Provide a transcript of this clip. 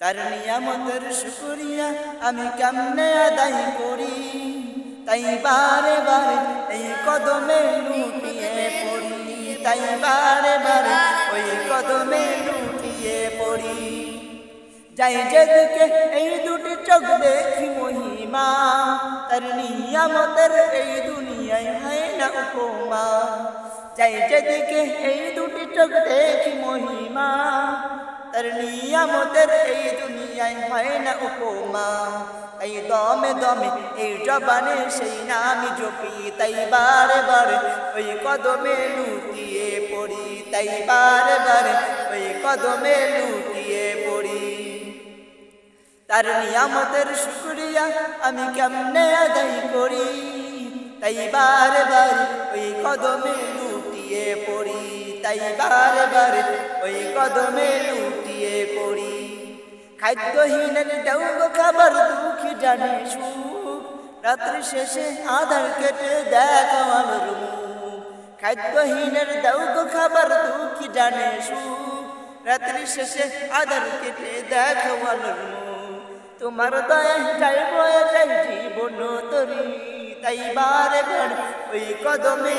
তার নিয়ামতের শুকরিয়া আমি কেমনে আদায় করি? তাই বারে বারে এই কদমে লুটিয়ে পড়ি। তাই বারে বারে ওই কদমে লুটিয়ে পড়ি। যাই যেদিকে এই দুটি চোখ দেখি মহিমা, তার নিয়ামতের এই দুনিয়ায় হয় না উপমা। যাই যেদিকে এই দুটি চোখ দেখি মহিমা তার নিয়ামতের এই দুনিয়ায় হয় না উপমা। এই দমে দমে, এই জবানে সেই নামি জপি, তাই বারে বারে ওই কদমে লুটিয়ে পড়ি, তাই বারে বারে ওই কদমে লুটিয়ে পড়ি। তার নিয়ামতের শুক্রিয়া আমি কেমনে আদায় করি? তাই বারে বারে ওই কদমে লুটিয়ে পড়ি। তাই বারে বারে ওই কদমে লুটিয়ে পড়ি। খাদ্যহীনের দেউগ খাবার দুঃখী জানে রাত্রি শেষে আধার কেটে দেখা আমার খাদ্যহীনের দেউগ খাবার দুঃখী জানে রাত্রি শেষে আধার কেটে দেখা আমার তোমার দয়া যাই বয়ে যাই জীবন তরি। তাই বারে বার ওই কদমে